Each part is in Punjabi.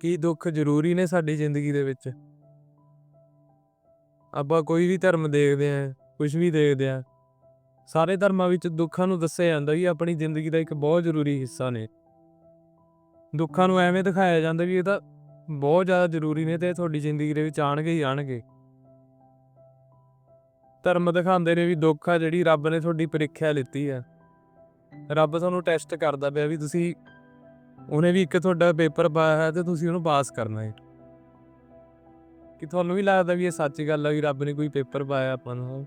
ਕੀ ਦੁੱਖ ਜ਼ਰੂਰੀ ਨੇ ਸਾਡੀ ਜ਼ਿੰਦਗੀ ਦੇ ਵਿੱਚ? ਆਪਾਂ ਕੋਈ ਵੀ ਧਰਮ ਦੇਖਦੇ ਆਂ ਕੁਝ ਵੀ ਦੇਖਦੇ ਆਂ ਸਾਰੇ ਧਰਮਾਂ ਵਿੱਚ ਦੁੱਖਾਂ ਨੂੰ ਦੱਸਿਆ ਜਾਂਦਾ ਵੀ ਆਪਣੀ ਜ਼ਿੰਦਗੀ ਦਾ ਇੱਕ ਬਹੁਤ ਜ਼ਰੂਰੀ ਹਿੱਸਾ ਨੇ। ਦੁੱਖਾਂ ਨੂੰ ਐਵੇਂ ਦਿਖਾਇਆ ਜਾਂਦਾ ਵੀ ਇਹ ਤਾਂ ਬਹੁਤ ਜ਼ਿਆਦਾ ਜ਼ਰੂਰੀ ਨੇ ਤੇ ਤੁਹਾਡੀ ਜ਼ਿੰਦਗੀ ਦੇ ਵਿੱਚ ਆਣਗੇ ਹੀ ਆਣਗੇ ਧਰਮ ਦਿਖਾਉਂਦੇ ਨੇ ਵੀ ਦੁੱਖ ਆ ਜਿਹੜੀ ਰੱਬ ਨੇ ਤੁਹਾਡੀ ਪ੍ਰੀਖਿਆ ਲਿੱਤੀ ਆ। ਰੱਬ ਤੁਹਾਨੂੰ ਟੈਸਟ ਕਰਦਾ ਪਿਆ ਵੀ ਤੁਸੀਂ ਉਹਨੇ ਵੀ ਇੱਕ ਤੁਹਾਡਾ ਪੇਪਰ ਪਾਇਆ ਹੈ ਤੇ ਤੁਸੀਂ ਉਹਨੂੰ ਪਾਸ ਕਰਨਾ ਹੈ। ਕਿ ਤੁਹਾਨੂੰ ਵੀ ਲੱਗਦਾ ਵੀ ਇਹ ਸੱਚ ਗੱਲ ਹੈ ਵੀ ਰੱਬ ਨੇ ਕੋਈ ਪੇਪਰ ਪਾਇਆ ਆਪਾਂ ਨੂੰ?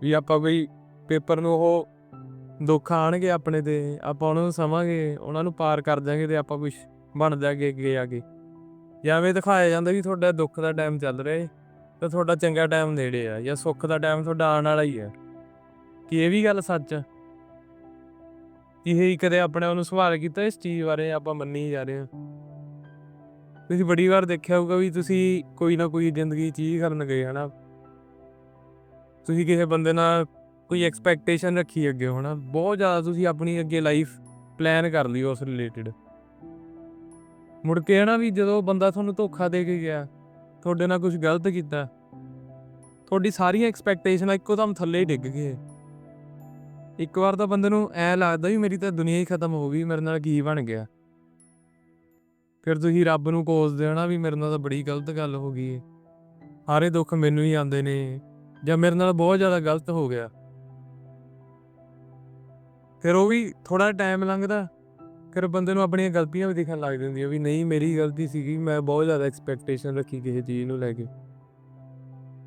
ਵੀ ਆਪਾਂ ਕੋਈ ਪੇਪਰ ਨੂੰ ਉਹ ਦੁੱਖ ਆਣਗੇ ਆਪਣੇ ਤੇ, ਆਪਾਂ ਉਹਨਾਂ ਨੂੰ ਸਮਾਂਗੇ, ਉਹਨਾਂ ਨੂੰ ਪਾਰ ਕਰ ਜਾਾਂਗੇ ਤੇ ਆਪਾਂ ਕੁਝ ਬਣ ਜਾਗੇ ਅੱਗੇ ਆ ਕੇ। ਜਾਂ ਦਿਖਾਇਆ ਜਾਂਦਾ ਵੀ ਤੁਹਾਡਾ ਦੁੱਖ ਦਾ ਟਾਈਮ ਚੱਲ ਰਿਹਾ ਹੈ ਤੇ ਤੁਹਾਡਾ ਚੰਗਾ ਟਾਈਮ ਨੇੜੇ ਆ ਜਾਂ ਸੁੱਖ ਦਾ ਟਾਈਮ ਤੁਹਾਡਾ ਆਉਣ ਵਾਲਾ ਹੀ ਹੈ ਕਿ ਇਹ ਵੀ ਗੱਲ ਸੱਚ ਆ? ਇਹ ਹੀ ਕਦੇ ਆਪਣੇ ਉਹਨੂੰ ਸਵਾਲ ਕੀਤਾ, ਇਸ ਚੀਜ਼ ਬਾਰੇ ਆਪਾਂ ਮੰਨੀ ਜਾ ਰਹੇ ਹਾਂ। ਤੁਸੀਂ ਬੜੀ ਵਾਰ ਦੇਖਿਆ ਹੋਊਗਾ ਵੀ ਤੁਸੀਂ ਕੋਈ ਨਾ ਕੋਈ ਜ਼ਿੰਦਗੀ ਚੀਜ਼ ਕਰਨ ਗਏ ਹਨਾ ਤੁਸੀਂ ਕਿਸੇ ਬੰਦੇ ਨਾਲ ਕੋਈ ਐਕਸਪੈਕਟੇਸ਼ਨ ਰੱਖੀ ਅੱਗੇ ਹੋਣਾ ਬਹੁਤ ਜ਼ਿਆਦਾ ਤੁਸੀਂ ਆਪਣੀ ਅੱਗੇ ਲਾਈਫ ਪਲਾਨ ਕਰ ਲਈ ਉਸ ਰਿਲੇਟਡ ਮੁੜ ਕੇ ਹਨਾ ਵੀ ਜਦੋਂ ਬੰਦਾ ਤੁਹਾਨੂੰ ਧੋਖਾ ਦੇ ਕੇ ਗਿਆ, ਤੁਹਾਡੇ ਨਾਲ ਕੁਝ ਗਲਤ ਕੀਤਾ, ਤੁਹਾਡੀ ਸਾਰੀਆਂ ਐਕਸਪੈਕਟੇਸ਼ਨਾਂ ਇੱਕੋ ਦਮ ਥੱਲੇ ਹੀ ਡਿੱਗ ਗਏ। ਇੱਕ ਵਾਰ ਤਾਂ ਬੰਦੇ ਨੂੰ ਐ ਲੱਗਦਾ ਵੀ ਮੇਰੀ ਤਾਂ ਦੁਨੀਆ ਹੀ ਖਤਮ ਹੋ ਗਈ, ਮੇਰੇ ਨਾਲ ਕੀ ਬਣ ਗਿਆ। ਫਿਰ ਤੁਸੀਂ ਰੱਬ ਨੂੰ ਕੋਸਦੇ ਹੋ ਨਾ ਵੀ ਮੇਰੇ ਨਾਲ ਤਾਂ ਬੜੀ ਗਲਤ ਗੱਲ ਹੋ ਗਈ ਏ। ਸਾਰੇ ਦੁੱਖ ਮੈਨੂੰ ਹੀ ਆਉਂਦੇ ਨੇ, ਜਾਂ ਮੇਰੇ ਨਾਲ ਬਹੁਤ ਜ਼ਿਆਦਾ ਗਲਤ ਹੋ ਗਿਆ। ਫਿਰ ਉਹ ਵੀ ਥੋੜਾ ਟਾਈਮ ਲੰਘਦਾ, ਫਿਰ ਬੰਦੇ ਨੂੰ ਆਪਣੀਆਂ ਗਲਤੀਆਂ ਵੀ ਦਿਖਣ ਲੱਗ ਜਾਂਦੀਆਂ ਵੀ ਨਹੀਂ, ਮੇਰੀ ਗਲਤੀ ਸੀਗੀ, ਮੈਂ ਬਹੁਤ ਜ਼ਿਆਦਾ ਐਕਸਪੈਕਟੇਸ਼ਨ ਰੱਖੀ ਕਿਸੇ ਚੀਜ਼ ਨੂੰ ਲੈ ਕੇ।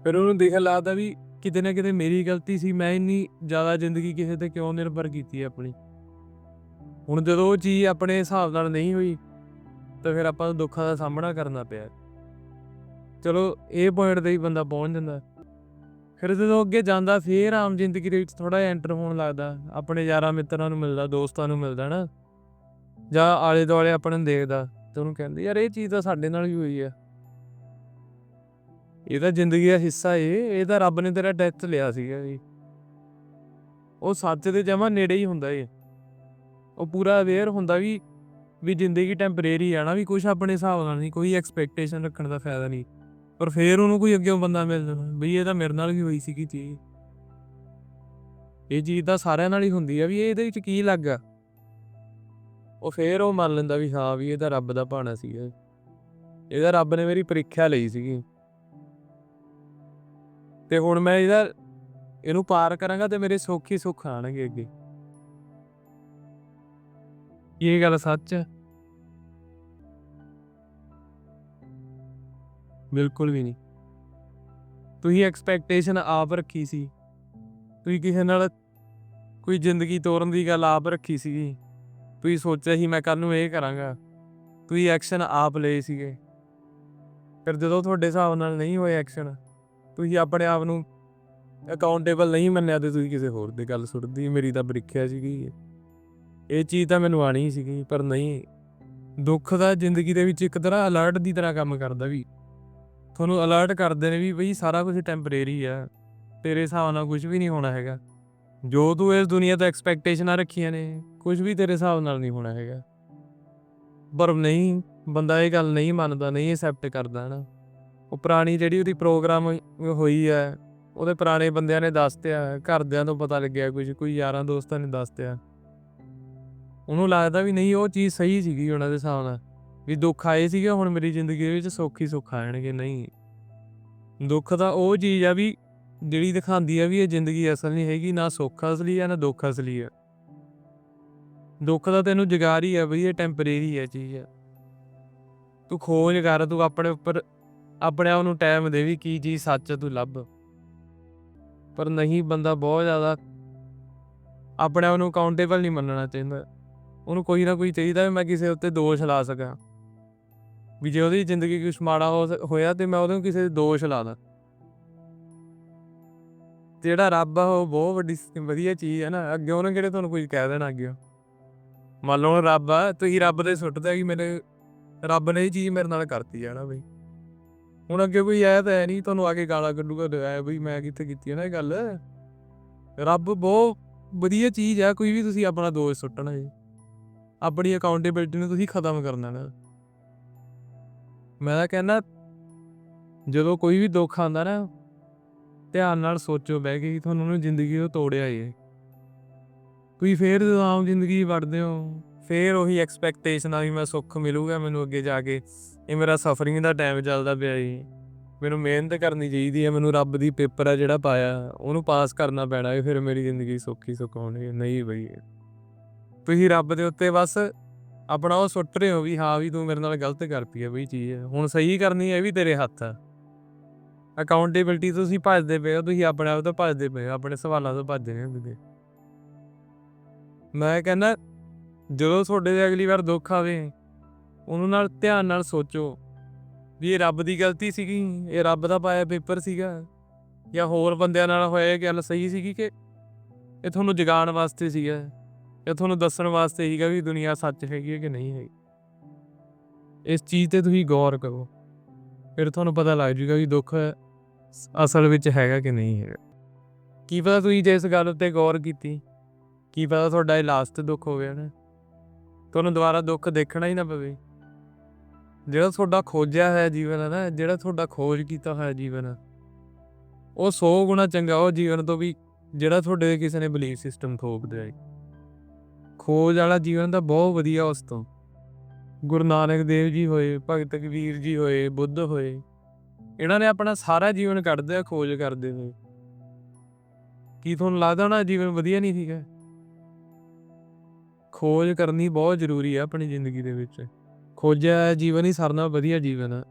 ਫਿਰ ਉਹਨੂੰ ਦਿਖਣ ਲੱਗਦਾ ਵੀ ਕਿਤੇ ਨਾ ਕਿਤੇ ਮੇਰੀ ਗਲਤੀ ਸੀ, ਮੈਂ ਇੰਨੀ ਜ਼ਿਆਦਾ ਜ਼ਿੰਦਗੀ ਕਿਸੇ ਤੇ ਕਿਉਂ ਨਿਰਭਰ ਕੀਤੀ ਹੈ ਆਪਣੀ? ਹੁਣ ਜਦੋਂ ਉਹ ਚੀਜ਼ ਆਪਣੇ ਹਿਸਾਬ ਨਾਲ ਨਹੀਂ ਹੋਈ, ਤਾਂ ਫਿਰ ਆਪਾਂ ਨੂੰ ਦੁੱਖਾਂ ਦਾ ਸਾਹਮਣਾ ਕਰਨਾ ਪਿਆ। ਚਲੋ, ਇਹ ਪੁਆਇੰਟ ਤੇ ਹੀ ਬੰਦਾ ਪਹੁੰਚ ਜਾਂਦਾ। ਫਿਰ ਜਦੋਂ ਅੱਗੇ ਜਾਂਦਾ, ਫੇਰ ਆਮ ਜ਼ਿੰਦਗੀ ਦੇ ਵਿੱਚ ਥੋੜਾ ਜਿਹਾ ਐਂਟਰ ਹੋਣ ਲੱਗਦਾ। ਆਪਣੇ ਯਾਰਾਂ ਮਿੱਤਰਾਂ ਨੂੰ ਮਿਲਦਾ, ਦੋਸਤਾਂ ਨੂੰ ਮਿਲਦਾ ਨਾ। ਜਾਂ ਆਲੇ ਦੁਆਲੇ ਆਪਣੇ ਨੂੰ ਦੇਖਦਾ, ਤੇ ਉਹਨੂੰ ਕਹਿੰਦੇ, ਯਾਰ, ਇਹ ਚੀਜ਼ ਤਾਂ ਸਾਡੇ ਨਾਲ ਵੀ ਹੋਈ ਆ। ਇਹ ਤਾਂ ਜ਼ਿੰਦਗੀ ਦਾ ਹਿੱਸਾ ਏ, ਇਹ ਤਾਂ ਰੱਬ ਨੇ ਤੇਰਾ ਡੈਥ ਲਿਆ ਸੀਗਾ ਜੀ। ਉਹ ਸੱਚ ਦੇ ਜਮਾ ਨੇੜੇ ਹੀ ਹੁੰਦਾ ਏ। ਉਹ ਪੂਰਾ ਅਵੇਅਰ ਹੁੰਦਾ ਵੀ ਵੀ ਜ਼ਿੰਦਗੀ ਟੈਂਪਰੇਰੀ ਆ ਨਾ, ਵੀ ਕੁਝ ਆਪਣੇ ਹਿਸਾਬ ਨਾਲ ਨਹੀਂ, ਕੋਈ ਐਕਸਪੈਕਟੇਸ਼ਨ ਰੱਖਣ ਦਾ ਫਾਇਦਾ ਨਹੀਂ। ਪਰ ਫੇਰ ਉਹਨੂੰ ਕੋਈ ਅੱਗੇ ਬੰਦਾ ਮਿਲ ਜਾਣਾ ਬਈ ਇਹ ਤਾਂ ਮੇਰੇ ਨਾਲ ਵੀ ਹੋਈ ਸੀਗੀ ਚੀਜ਼। ਇਹ ਚੀਜ਼ ਤਾਂ ਸਾਰਿਆਂ ਨਾਲ ਹੀ ਹੁੰਦੀ ਆ, ਵੀ ਇਹਦੇ ਵਿੱਚ ਕੀ ਲੱਗਾ ਉਹ ਫੇਰ ਉਹ ਮੰਨ ਲੈਂਦਾ ਵੀ ਹਾਂ, ਵੀ ਇਹ ਤਾਂ ਰੱਬ ਦਾ ਭਾਣਾ ਸੀਗਾ। ਇਹਦਾ ਰੱਬ ਨੇ ਮੇਰੀ ਪ੍ਰੀਖਿਆ ਲਈ ਸੀਗੀ। ਤੇ ਹੁਣ ਮੈਂ ਇਹਦਾ, ਇਹਨੂੰ ਪਾਰ ਕਰਾਂਗਾ ਤੇ ਮੇਰੇ ਸੁੱਖ ਹੀ ਸੁੱਖ ਆਣਗੇ ਅੱਗੇ। ਇਹ ਗੱਲ ਸੱਚ ਹੈ? ਬਿਲਕੁਲ ਵੀ ਨਹੀਂ। ਤੁਸੀਂ ਐਕਸਪੈਕਟੇਸ਼ਨ ਆਪ ਰੱਖੀ ਸੀ। ਤੁਸੀਂ ਕਿਸੇ ਨਾਲ ਕੋਈ ਜ਼ਿੰਦਗੀ ਤੋਰਨ ਦੀ ਗੱਲ ਆਪ ਰੱਖੀ ਸੀਗੀ। ਤੁਸੀਂ ਸੋਚਿਆ ਸੀ ਮੈਂ ਕੱਲ ਨੂੰ ਇਹ ਕਰਾਂਗਾ। ਤੁਸੀਂ ਐਕਸ਼ਨ ਆਪ ਲਏ ਸੀਗੇ। ਫਿਰ ਜਦੋਂ ਤੁਹਾਡੇ ਹਿਸਾਬ ਨਾਲ ਨਹੀਂ ਹੋਏ ਐਕਸ਼ਨ ਤੁਸੀਂ ਆਪਣੇ ਆਪ ਨੂੰ ਅਕਾਊਂਟੇਬਲ ਨਹੀਂ ਮੰਨਿਆ ਤੇ ਤੁਸੀਂ ਕਿਸੇ ਹੋਰ ਦੀ ਗੱਲ ਸੁਣਦੀ, ਮੇਰੀ ਤਾਂ ਪ੍ਰੀਖਿਆ ਸੀਗੀ। ਇਹ ਚੀਜ਼ ਤਾਂ ਮੈਨੂੰ ਆਣੀ ਸੀਗੀ, ਪਰ ਨਹੀਂ। ਦੁੱਖ ਦਾ ਜ਼ਿੰਦਗੀ ਦੇ ਵਿੱਚ ਇੱਕ ਤਰ੍ਹਾਂ ਅਲਰਟ ਦੀ ਤਰ੍ਹਾਂ ਕੰਮ ਕਰਦਾ ਵੀ। ਤੁਹਾਨੂੰ ਅਲਰਟ ਕਰਦੇ ਨੇ ਵੀ ਬਈ ਸਾਰਾ ਕੁਝ ਟੈਂਪਰੇਰੀ ਆ, ਤੇਰੇ ਹਿਸਾਬ ਨਾਲ ਕੁਝ ਵੀ ਨਹੀਂ ਹੋਣਾ ਹੈਗਾ। ਜੋ ਤੂੰ ਇਸ ਦੁਨੀਆ ਤੋਂ ਐਕਸਪੈਕਟੇਸ਼ਨਾਂ ਰੱਖੀਆਂ ਨੇ, ਕੁਝ ਵੀ ਤੇਰੇ ਹਿਸਾਬ ਨਾਲ ਨਹੀਂ ਹੋਣਾ ਹੈਗਾ। ਪਰ ਨਹੀਂ, ਬੰਦਾ ਇਹ ਗੱਲ ਨਹੀਂ ਮੰਨਦਾ, ਨਹੀਂ ਐਕਸੈਪਟ ਕਰਦਾ ਨਾ ਉਹ ਪੁਰਾਣੀ ਜਿਹੜੀ ਉਹਦੀ ਪ੍ਰੋਗਰਾਮ ਹੋਈ ਹੈ, ਉਹਦੇ ਪੁਰਾਣੇ ਬੰਦਿਆਂ ਨੇ ਦੱਸਤਿਆ, ਘਰਦਿਆਂ ਤੋਂ ਪਤਾ ਲੱਗਿਆ ਕੁਝ, ਕੋਈ ਯਾਰਾਂ ਦੋਸਤਾਂ ਨੇ ਦੱਸਤਿਆ। ਉਹਨੂੰ ਲੱਗਦਾ ਵੀ ਨਹੀਂ, ਉਹ ਚੀਜ਼ ਸਹੀ ਸੀਗੀ ਉਹਨਾਂ ਦੇ ਹਿਸਾਬ ਨਾਲ। ਵੀ ਦੁੱਖ ਆਏ ਸੀਗੇ, ਹੁਣ ਮੇਰੀ ਜ਼ਿੰਦਗੀ ਵਿੱਚ ਸੁੱਖ ਹੀ ਸੁੱਖ ਆਣਗੇ, ਨਹੀਂ। ਦੁੱਖ ਤਾਂ ਉਹ ਚੀਜ਼ ਆ ਵੀ ਜਿਹੜੀ ਦਿਖਾਉਂਦੀ ਆ ਵੀ ਇਹ ਜ਼ਿੰਦਗੀ ਅਸਲ ਨਹੀਂ ਹੈਗੀ, ਨਾ ਸੁੱਖ ਅਸਲੀ ਆ, ਨਾ ਦੁੱਖ ਅਸਲੀ ਆ। ਦੁੱਖ ਦਾ ਤੈਨੂੰ ਜਗਾਰ ਹੀ ਆ ਵੀ ਇਹ ਟੈਂਪਰੇਰੀ ਆ ਚੀਜ਼ ਆ। ਤੂੰ ਖੋਜ ਕਰ, ਤੂੰ ਆਪਣੇ ਉੱਪਰ ਆਪਣੇ ਆਪ ਨੂੰ ਟਾਈਮ ਦੇ ਵੀ ਕੀ ਚੀਜ਼ ਸੱਚ ਤੂੰ ਲੱਭ। ਪਰ ਨਹੀਂ, ਬੰਦਾ ਬਹੁਤ ਜ਼ਿਆਦਾ ਆਪਣੇ ਆਪ ਨੂੰ ਅਕਾਊਂਟੇਬਲ ਨਹੀਂ ਮੰਨਣਾ ਚਾਹੀਦਾ। ਉਹਨੂੰ ਕੋਈ ਨਾ ਕੋਈ ਚਾਹੀਦਾ ਵੀ ਮੈਂ ਕਿਸੇ ਉੱਤੇ ਦੋਸ਼ ਲਾ ਸਕਾਂ। ਵੀ ਜੇ ਉਹਦੀ ਜ਼ਿੰਦਗੀ ਕੁਛ ਮਾੜਾ ਹੋ ਹੋਇਆ ਤੇ ਮੈਂ ਉਹਨੂੰ ਕਿਸੇ ਦੋਸ਼ ਲਾ ਦਾਂ। ਜਿਹੜਾ ਰੱਬ ਆ, ਉਹ ਬਹੁਤ ਵੱਡੀ ਵਧੀਆ ਚੀਜ਼ ਹੈ ਨਾ। ਅੱਗੇ ਉਹਨੇ ਕਿਹੜੇ ਤੁਹਾਨੂੰ ਕੁਝ ਕਹਿ ਦੇਣਾ ਅੱਗੇ? ਮੰਨ ਲਓ ਰੱਬ ਆ, ਤੁਸੀਂ ਰੱਬ ਦੇ ਸੁੱਟਦੇ ਕਿ ਮੇਰੇ, ਰੱਬ ਨੇ ਇਹ ਚੀਜ਼ ਮੇਰੇ ਨਾਲ ਕਰਤੀ ਹੈ ਨਾ ਬਈ। ਹੁਣ ਅੱਗੇ ਕੋਈ ਆਇਆ ਤਾਂ ਹੈ ਨਹੀਂ ਤੁਹਾਨੂੰ ਆ ਕੇ ਗਾਲਾਂ ਕੱਢੂਗਾ ਐ ਬਈ ਮੈਂ ਕਿੱਥੇ ਕੀਤੀ ਹੈ ਨਾ ਇਹ ਗੱਲ। ਰੱਬ ਬਹੁਤ ਵਧੀਆ ਚੀਜ਼ ਆ ਕੋਈ ਵੀ ਤੁਸੀਂ ਆਪਣਾ ਦੋਸ਼ ਸੁੱਟਣਾ ਜੀ। ਆਪਣੀ ਅਕਾਊਂਟੇਬਿਲਟੀ ਨੂੰ ਤੁਸੀਂ ਖਤਮ ਕਰਨਾ ਨਾ। ਮੈਂ ਤਾਂ ਕਹਿੰਦਾ, ਜਦੋਂ ਕੋਈ ਵੀ ਦੁੱਖ ਆਉਂਦਾ ਨਾ, ਧਿਆਨ ਨਾਲ ਸੋਚੋ ਬਹਿ ਕੇ ਕਿ ਤੁਹਾਨੂੰ ਉਹਨੇ ਜ਼ਿੰਦਗੀ ਤੋਂ ਤੋੜਿਆ ਈ ਹੈ। ਤੁਸੀਂ ਫੇਰ ਜਦੋਂ ਆਮ ਜ਼ਿੰਦਗੀ ਵੜਦੇ ਹੋ, ਫੇਰ ਉਹੀ ਐਕਸਪੈਕਟੇਸ਼ਨ ਆ ਵੀ ਮੈਂ ਸੁੱਖ ਮਿਲੂਗਾ ਮੈਨੂੰ ਅੱਗੇ ਜਾ ਕੇ। ਇਹ ਮੇਰਾ ਸਫਰਿੰਗ ਦਾ ਟਾਈਮ ਚੱਲਦਾ ਪਿਆ ਜੀ। ਮੈਨੂੰ ਮਿਹਨਤ ਕਰਨੀ ਚਾਹੀਦੀ ਹੈ, ਮੈਨੂੰ ਰੱਬ ਦੀ ਪੇਪਰ ਆ ਜਿਹੜਾ ਪਾਇਆ, ਉਹਨੂੰ ਪਾਸ ਕਰਨਾ ਪੈਣਾ ਹੈ, ਫਿਰ ਮੇਰੀ ਜ਼ਿੰਦਗੀ ਸੌਖੀ ਸੁਖਾਉਣੀ ਨਹੀਂ ਬਈ। ਤੁਸੀਂ ਰੱਬ ਦੇ ਉੱਤੇ ਬਸ ਆਪਣਾ ਉਹ ਸੁੱਟ ਰਹੇ ਹੋ ਵੀ ਹਾਂ ਵੀ ਤੂੰ ਮੇਰੇ ਨਾਲ ਗਲਤ ਕਰਤੀ ਹੈ ਬਈ ਚੀਜ਼। ਹੁਣ ਸਹੀ ਕਰਨੀ ਹੈ ਵੀ ਤੇਰੇ ਹੱਥ ਆ। ਅਕਾਊਂਟੇਬਿਲਟੀ ਤੁਸੀਂ ਭੱਜਦੇ ਪਏ ਹੋ, ਤੁਸੀਂ ਆਪਣੇ ਆਪ ਤੋਂ ਭੱਜਦੇ ਪਏ ਹੋ, ਆਪਣੇ ਸਵਾਲਾਂ ਤੋਂ ਭੱਜਦੇ ਰਹੇ ਹੋ ਮੈਂ ਕਹਿੰਦਾ, ਜਦੋਂ ਤੁਹਾਡੇ ਤੇ ਅਗਲੀ ਵਾਰ ਦੁੱਖ ਆਵੇ ਉਹਨੂੰ ਨਾਲ ਧਿਆਨ ਨਾਲ ਸੋਚੋ ਵੀ ਇਹ ਰੱਬ ਦੀ ਗਲਤੀ ਸੀਗੀ, ਇਹ ਰੱਬ ਦਾ ਪਾਇਆ ਪੇਪਰ ਸੀਗਾ ਜਾਂ ਹੋਰ ਬੰਦਿਆਂ ਨਾਲ ਹੋਇਆ ਇਹ ਗੱਲ ਸਹੀ ਸੀਗੀ ਕਿ ਇਹ ਤੁਹਾਨੂੰ ਜਗਾਉਣ ਵਾਸਤੇ ਸੀਗਾ ਇਹ ਤੁਹਾਨੂੰ ਦੱਸਣ ਵਾਸਤੇ ਸੀਗਾ ਵੀ ਦੁਨੀਆ ਸੱਚ ਹੈਗੀ ਹੈ ਕਿ ਨਹੀਂ ਹੈਗੀ? ਇਸ ਚੀਜ਼ ਤੇ ਤੁਸੀਂ ਗੌਰ ਕਰੋ, ਫਿਰ ਤੁਹਾਨੂੰ ਪਤਾ ਲੱਗ ਜੂਗਾ ਵੀ ਦੁੱਖ ਅਸਲ ਵਿੱਚ ਹੈਗਾ ਕਿ ਨਹੀਂ ਹੈਗਾ। ਕੀ ਪਤਾ ਤੁਸੀਂ ਜੇ ਇਸ ਗੱਲ ਉੱਤੇ ਗੌਰ ਕੀਤੀ, ਕੀ ਪਤਾ ਤੁਹਾਡਾ ਇਹ ਲਾਸਟ ਦੁੱਖ ਹੋ ਗਿਆ ਨਾ। ਤੁਹਾਨੂੰ ਦੁਬਾਰਾ ਦੁੱਖ ਦੇਖਣਾ ਹੀ ਨਾ ਪਵੇ। ਜਿਹੜਾ ਤੁਹਾਡਾ ਖੋਜਿਆ ਹੋਇਆ ਜੀਵਨ ਹੈ ਨਾ, ਜਿਹੜਾ ਤੁਹਾਡਾ ਖੋਜ ਕੀਤਾ ਹੋਇਆ ਜੀਵਨ ਉਹ 100 ਗੁਣਾ ਚੰਗਾ ਉਹ ਜੀਵਨ ਤੋਂ ਵੀ ਜਿਹੜਾ ਤੁਹਾਡੇ ਕਿਸੇ ਨੇ ਬਲੀਫ ਸਿਸਟਮ ਥੋਪ ਦਿਆ ਖੋਜ ਵਾਲਾ ਜੀਵਨ ਤਾਂ ਬਹੁਤ ਵਧੀਆ ਉਸ ਤੋਂ। ਗੁਰੂ ਨਾਨਕ ਦੇਵ ਜੀ ਹੋਏ, ਭਗਤ ਕਬੀਰ ਜੀ ਹੋਏ, ਬੁੱਧ ਹੋਏ, ਇਹਨਾਂ ਨੇ ਆਪਣਾ ਸਾਰਾ ਜੀਵਨ ਕੱਢਦੇ ਆ ਖੋਜ ਕਰਦੇ ਨੇ ਕੀ ਤੁਹਾਨੂੰ ਲੱਗਦਾ ਨਾ ਜੀਵਨ ਵਧੀਆ ਨਹੀਂ ਸੀਗਾ? ਖੋਜ ਕਰਨੀ ਬਹੁਤ ਜ਼ਰੂਰੀ ਹੈ ਆਪਣੀ ਜ਼ਿੰਦਗੀ ਦੇ ਵਿੱਚ। ਖੋਜਿਆ ਜੀਵਨ ਹੀ ਸਾਰਿਆਂ ਨਾਲੋਂ ਵਧੀਆ ਜੀਵਨ ਹੈ